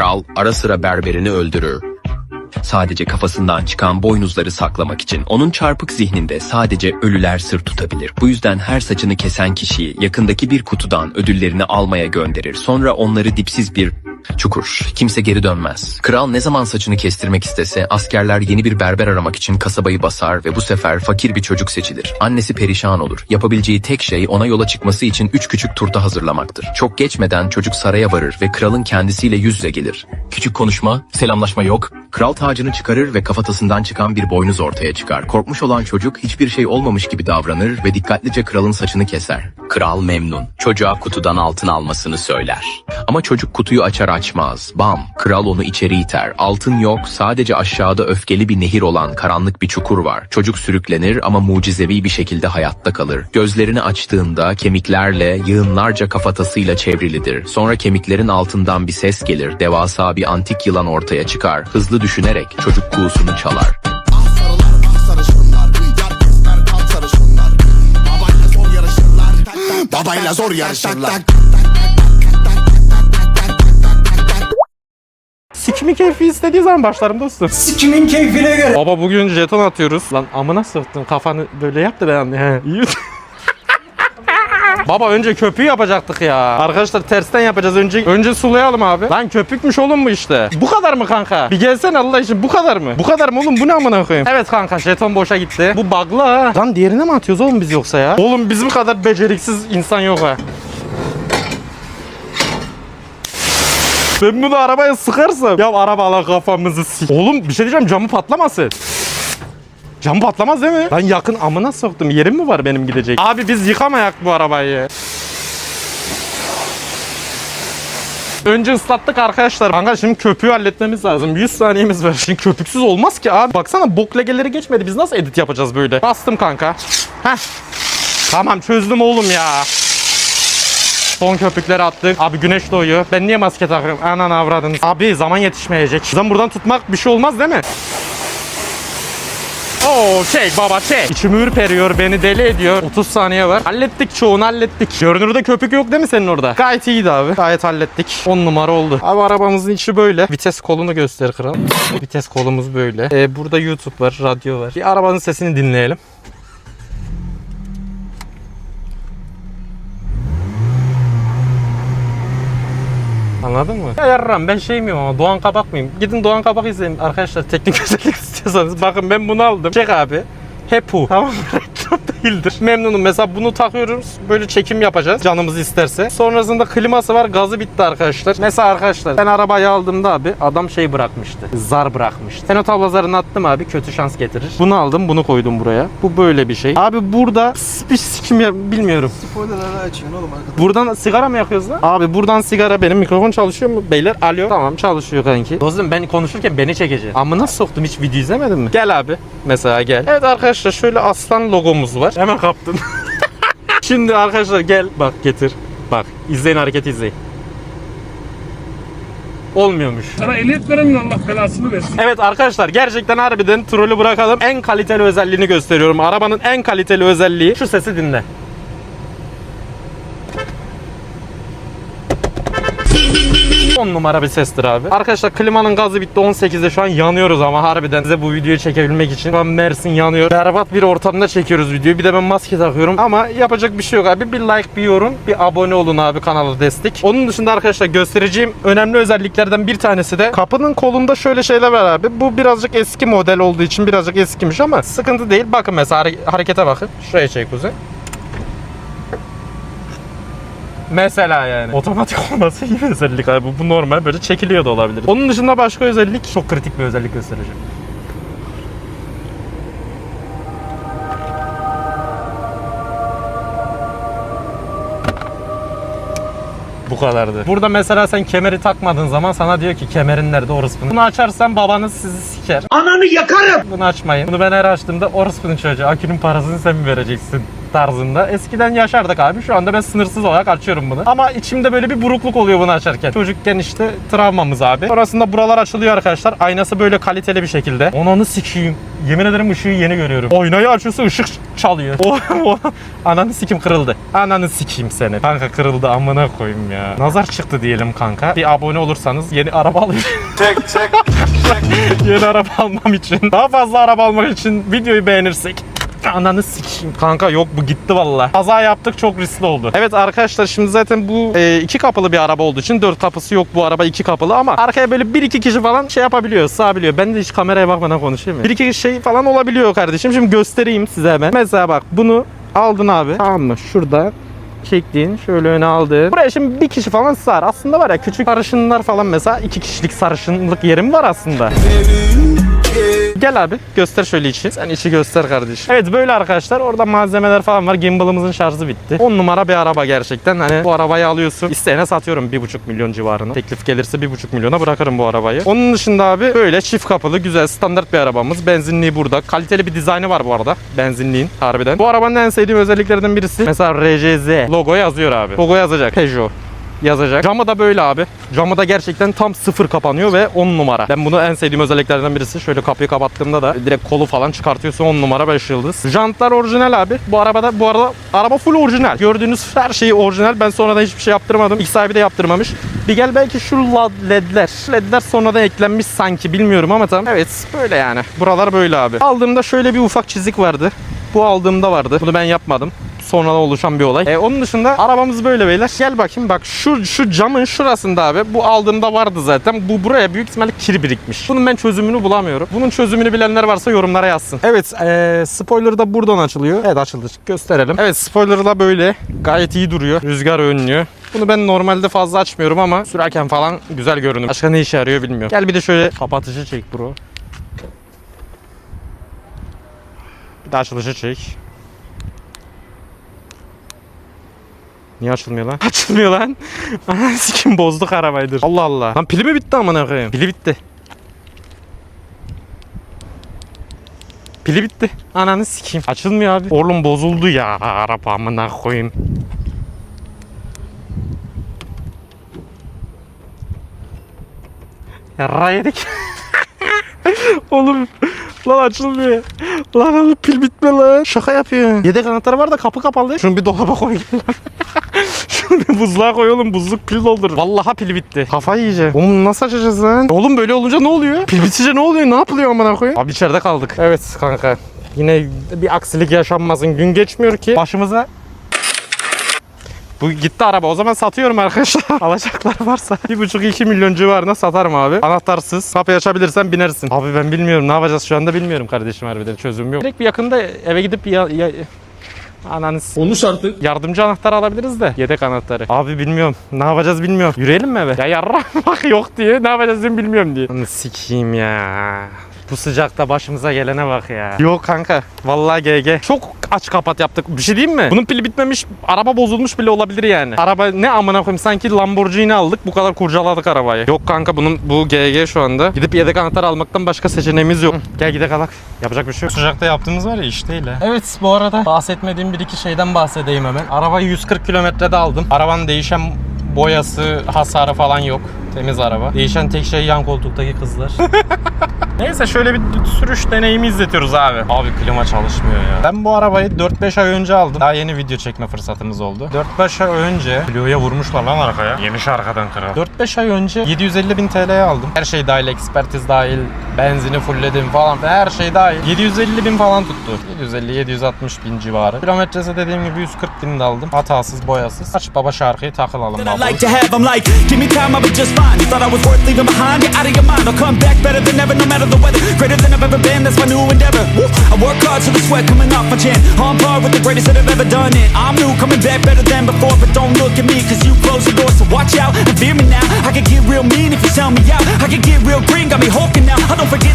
Kral ara sıra berberini öldürür. Sadece kafasından çıkan boynuzları saklamak için onun çarpık zihninde sadece ölüler sır tutabilir. Bu yüzden her saçını kesen kişiyi yakındaki bir kutudan ödüllerini almaya gönderir. Sonra onları dipsiz bir çukur. Kimse geri dönmez. Kral ne zaman saçını kestirmek istese askerler yeni bir berber aramak için kasabayı basar ve bu sefer fakir bir çocuk seçilir. Annesi perişan olur. Yapabileceği tek şey ona yola çıkması için üç küçük turta hazırlamaktır. Çok geçmeden çocuk saraya varır ve kralın kendisiyle yüz yüze gelir. Küçük konuşma, selamlaşma yok. Kral tacını çıkarır ve kafatasından çıkan bir boynuz ortaya çıkar. Korkmuş olan çocuk hiçbir şey olmamış gibi davranır ve dikkatlice kralın saçını keser. Kral memnun. Çocuğa kutudan altın almasını söyler. Ama çocuk kutuyu açar açmaz. Bam! Kral onu içeri iter. Altın yok, sadece aşağıda öfkeli bir nehir olan karanlık bir çukur var. Çocuk sürüklenir ama mucizevi bir şekilde hayatta kalır. Gözlerini açtığında kemiklerle, yığınlarca kafatasıyla çevrilidir. Sonra kemiklerin altından bir ses gelir. Devasa bir antik yılan ortaya çıkar. Hızlı düşünerek çocuk kuğusunu çalar. Babayla zor yarışırlar Sikimin keyfi istediği zaman başlarım dostum. Sikimin keyfine göre. Baba bugün jeton atıyoruz. Lan amına sıktın kafanı böyle yap da ben anlayayım. He, iyi. Baba önce köpüğü yapacaktık ya. Arkadaşlar tersten yapacağız. Önce önce sulayalım abi. Lan köpükmüş oğlum bu işte. Bu kadar mı kanka? Bir gelsene Allah için bu kadar mı? Bu kadar mı oğlum? Bu ne amına koyayım? Evet kanka jeton boşa gitti. Bu bug'lı ha. Lan diğerine mi atıyoruz oğlum biz yoksa ya? Oğlum bizim kadar beceriksiz insan yok ha. Ben bunu arabaya sıkarsam ya arabalar kafamızı sik. Oğlum bir şey diyeceğim camı patlamasın. Cam patlamaz değil mi? Ben yakın amına soktum. Yerim mi var benim gidecek? Abi biz yıkamayak bu arabayı. Önce ıslattık arkadaşlar. Kanka şimdi köpüğü halletmemiz lazım. 100 saniyemiz var. Şimdi köpüksüz olmaz ki abi. Baksana bok legeleri geçmedi. Biz nasıl edit yapacağız böyle? Bastım kanka. Heh. Tamam çözdüm oğlum ya. Son köpükleri attık. Abi güneş doğuyor. Ben niye maske takıyorum? Anan avradınız. Abi zaman yetişmeyecek. Şuradan buradan tutmak bir şey olmaz değil mi? Oo çek baba çek. İçimi ürperiyor beni deli ediyor. 30 saniye var. Hallettik çoğunu hallettik. Görünürde köpük yok değil mi senin orada? Gayet iyiydi abi. Gayet hallettik. 10 numara oldu. Abi arabamızın içi böyle. Vites kolunu göster kral. Vites kolumuz böyle. Ee, burada YouTube var, radyo var. Bir arabanın sesini dinleyelim. Anladın mı? Ya yarram ben şey miyim ama Doğan Kabak mıyım? Gidin Doğan Kabak izleyin arkadaşlar teknik özellik istiyorsanız. Bakın ben bunu aldım. Çek abi. Hep bu. Tamam mı? Değildir. Memnunum. Mesela bunu takıyoruz. Böyle çekim yapacağız. Canımız isterse. Sonrasında kliması var. Gazı bitti arkadaşlar. Mesela arkadaşlar ben arabayı aldığımda abi adam şey bırakmıştı. Zar bırakmıştı. Ben o tablo zarını attım abi. Kötü şans getirir. Bunu aldım. Bunu koydum buraya. Bu böyle bir şey. Abi burada bir sikim ya bilmiyorum. Spoilerları açıyorsun oğlum arkada. Buradan sigara mı yakıyoruz lan? Abi buradan sigara benim mikrofon çalışıyor mu? Beyler alo. Tamam çalışıyor kanki. Dostum ben konuşurken beni çekeceksin. Amına soktum hiç video izlemedin mi? Gel abi. Mesela gel. Evet arkadaşlar şöyle aslan logomuz var. Hemen kaptın. Şimdi arkadaşlar gel bak getir. Bak izleyin hareketi izleyin. Olmuyormuş. Sana ehliyet verenin Allah belasını versin. Evet arkadaşlar gerçekten harbiden trolü bırakalım. En kaliteli özelliğini gösteriyorum. Arabanın en kaliteli özelliği şu sesi dinle. On numara bir sestir abi. Arkadaşlar klimanın gazı bitti 18'de şu an yanıyoruz ama harbiden size bu videoyu çekebilmek için. An Mersin yanıyor. Berbat bir ortamda çekiyoruz videoyu. Bir de ben maske takıyorum ama yapacak bir şey yok abi. Bir like bir yorum bir abone olun abi kanala destek. Onun dışında arkadaşlar göstereceğim önemli özelliklerden bir tanesi de kapının kolunda şöyle şeyler var abi. Bu birazcık eski model olduğu için birazcık eskimiş ama sıkıntı değil. Bakın mesela hare- harekete bakın. Şuraya çek kuzey. Mesela yani. Otomatik olması iyi bir özellik abi. Bu, bu normal böyle çekiliyor da olabilir. Onun dışında başka özellik çok kritik bir özellik göstereceğim. Bu kadardı. Burada mesela sen kemeri takmadığın zaman sana diyor ki kemerin nerede orospunun. Bunu açarsan babanız sizi siker. Ananı yakarım. Bunu açmayın. Bunu ben her açtığımda orospunun çocuğu. Akünün parasını sen mi vereceksin? Tarzında. Eskiden yaşardık abi. Şu anda ben sınırsız olarak açıyorum bunu. Ama içimde böyle bir burukluk oluyor bunu açarken. Çocukken işte travmamız abi. Sonrasında buralar açılıyor arkadaşlar. Aynası böyle kaliteli bir şekilde. Onanı sikeyim. Yemin ederim ışığı yeni görüyorum. Aynayı açıyorsun ışık çalıyor. Ananı sikim kırıldı. Ananı sikeyim seni. Kanka kırıldı amına koyayım ya. Nazar çıktı diyelim kanka. Bir abone olursanız yeni araba alayım. Çek çek. yeni araba almam için. Daha fazla araba almak için videoyu beğenirsek. Ananı sikeyim. Kanka yok bu gitti valla. Kaza yaptık çok riskli oldu. Evet arkadaşlar şimdi zaten bu e, iki kapılı bir araba olduğu için dört kapısı yok bu araba iki kapılı ama arkaya böyle bir iki kişi falan şey yapabiliyor sığabiliyor. Ben de hiç kameraya bakmadan konuşayım mı? Bir iki şey falan olabiliyor kardeşim. Şimdi göstereyim size hemen. Mesela bak bunu aldın abi. Tamam mı? Şurada çektiğin şöyle öne aldın. Buraya şimdi bir kişi falan sığar. Aslında var ya küçük sarışınlar falan mesela iki kişilik sarışınlık yerim var aslında. Gel abi göster şöyle içi. Sen içi göster kardeşim. Evet böyle arkadaşlar orada malzemeler falan var. Gimbal'ımızın şarjı bitti. 10 numara bir araba gerçekten. Hani bu arabayı alıyorsun. İsteyene satıyorum 1,5 milyon civarını. Teklif gelirse 1,5 milyona bırakırım bu arabayı. Onun dışında abi böyle çift kapılı güzel standart bir arabamız. Benzinliği burada. Kaliteli bir dizaynı var bu arada. Benzinliğin harbiden. Bu arabanın en sevdiğim özelliklerinden birisi. Mesela RJZ logo yazıyor abi. Logo yazacak. Peugeot yazacak. Camı da böyle abi. Camı da gerçekten tam sıfır kapanıyor ve 10 numara. Ben bunu en sevdiğim özelliklerden birisi. Şöyle kapıyı kapattığımda da direkt kolu falan çıkartıyorsun 10 numara 5 yıldız. Jantlar orijinal abi. Bu arabada bu arada araba full orijinal. Gördüğünüz her şeyi orijinal. Ben sonradan hiçbir şey yaptırmadım. İlk sahibi de yaptırmamış. Bir gel belki şu ledler. Ledler sonradan eklenmiş sanki bilmiyorum ama tamam. Evet böyle yani. Buralar böyle abi. Aldığımda şöyle bir ufak çizik vardı. Bu aldığımda vardı. Bunu ben yapmadım sonradan oluşan bir olay. E, onun dışında arabamız böyle beyler. Gel bakayım bak şu şu camın şurasında abi bu aldığımda vardı zaten. Bu buraya büyük ihtimalle kir birikmiş. Bunun ben çözümünü bulamıyorum. Bunun çözümünü bilenler varsa yorumlara yazsın. Evet e, spoiler da buradan açılıyor. Evet açıldı. Gösterelim. Evet spoiler da böyle. Gayet iyi duruyor. Rüzgar önlüyor. Bunu ben normalde fazla açmıyorum ama sürerken falan güzel görünüm. Başka ne işe yarıyor bilmiyorum. Gel bir de şöyle kapatıcı çek bro. Bir de açılışı çek. Niye açılmıyor lan? Açılmıyor lan. Ananı sikim bozduk arabayı. Allah Allah. Lan pili mi bitti amına koyayım? Pili bitti. Pili bitti. Ananı sikeyim. Açılmıyor abi. Oğlum bozuldu ya araba amına koyayım. Yarra yedik. Oğlum lan açılmıyor. Lan oğlum pil bitme lan. Şaka yapıyor. Yedek anahtarı var da kapı kapalı. Şunu bir dolaba koy. Şunu bir buzluğa koy oğlum. Buzluk pil doldur. Vallahi pil bitti. Kafayı yiyeceğim. Oğlum nasıl açacağız lan? Oğlum böyle olunca ne oluyor? Pil bitince ne oluyor? Ne yapılıyor amına koyayım? Abi içeride kaldık. Evet kanka. Yine bir aksilik yaşanmasın. Gün geçmiyor ki. Başımıza bu gitti araba. O zaman satıyorum arkadaşlar. Alacaklar varsa 1,5-2 milyon civarına satarım abi. Anahtarsız. Kapıyı açabilirsen binersin. Abi ben bilmiyorum. Ne yapacağız şu anda bilmiyorum kardeşim harbiden. Çözüm yok. Direkt bir yakında eve gidip ya, ya Ananı s- Konuş artık. Yardımcı anahtar alabiliriz de. Yedek anahtarı. Abi bilmiyorum. Ne yapacağız bilmiyorum. Yürüyelim mi eve? Ya yarra bak yok diye. Ne yapacağız bilmiyorum diye. Anı sikeyim ya. Bu sıcakta başımıza gelene bak ya. Yok kanka. Vallahi GG. Çok aç kapat yaptık. Bir şey diyeyim mi? Bunun pili bitmemiş. Araba bozulmuş bile olabilir yani. Araba ne amına koyayım sanki Lamborghini aldık. Bu kadar kurcaladık arabayı. Yok kanka bunun bu GG şu anda. Gidip yedek anahtar almaktan başka seçeneğimiz yok. Gel gidelim alak. Yapacak bir şey yok. Sıcakta yaptığımız var ya iş değil ha. Evet bu arada bahsetmediğim bir iki şeyden bahsedeyim hemen. Arabayı 140 kilometrede aldım. Arabanın değişen boyası, hasarı falan yok. Temiz araba. Değişen tek şey yan koltuktaki kızlar. Neyse şöyle bir sürüş deneyimi izletiyoruz abi. Abi klima çalışmıyor ya. Ben bu arabayı 4-5 ay önce aldım. Daha yeni video çekme fırsatımız oldu. 4-5 ay önce Clio'ya vurmuşlar lan arkaya. Yemiş arkadan kral. 4-5 ay önce 750 bin TL'ye aldım. Her şey dahil, ekspertiz dahil, benzini fullledim falan. Her şey dahil. 750 bin falan tuttu. 750-760 bin civarı. Kilometresi dediğim gibi 140 bin de aldım. Hatasız, boyasız. Aç baba şarkıyı takılalım baba. like me the weather. Greater than I've ever been, that's my new endeavor. Woo! I work hard so the sweat coming off my chin. On par with the greatest that I've ever done it. I'm new, coming back better than before, but don't look at me, cause you close the door, so watch out and fear me now. I can get real mean if you sell me out. I can get real green, got me hulking now. I don't forget